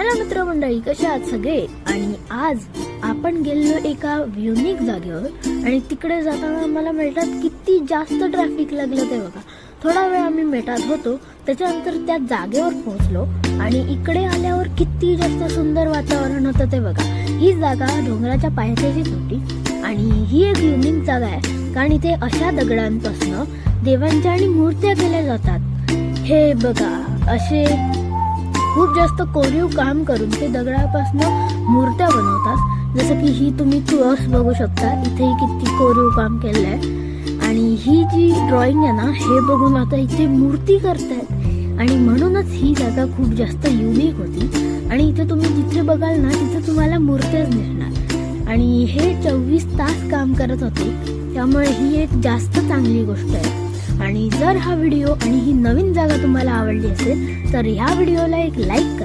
Hello मित्र मंडळी कसे आहात सगळे? आणि आज आपण गेलो एका युनिक जागेवर आणि तिकडे जाताना आम्हाला मिळतात किती जास्त ट्रॅफिक लागलं ते बघा. थोडा वेळ आम्ही मेटात होतो त्याच्यानंतर त्या जागेवर पोहोचलो आणि इकडे आल्यावर किती जास्त सुंदर वातावरण होतं ते बघा. ही जागा डोंगराच्या पायथ्याचीच होती आणि ही एक युनिक जागा आहे कारण इथे अशा दगडांपासनं देवांच्या आणि मूर्त्या केल्या जातात. हे बघा असे खूप जास्त कोरीव काम करून ते दगडापासनं मूर्त्या बनवतात. जसं की ही तुम्ही तुळस बघू शकता इथेही किती कोरीव काम केलं आहे आणि ही जी ड्रॉइंग आहे ना हे बघून आता इथे मूर्ती करतायत. आणि म्हणूनच ही जागा खूप जास्त युनिक होती. आणि इथे तुम्ही जिथे बघाल ना तिथे तुम्हाला मूर्त्याच दिसणार. आणि हे चोवीस तास काम करत होते. त्यामुळे ही एक जास्त चांगली गोष्ट आहे. आणि जर हा व्हिडिओ आणि ही नवीन जागा तुम्हाला आवडली असेल तर ह्या व्हिडिओला एक लाईक करा.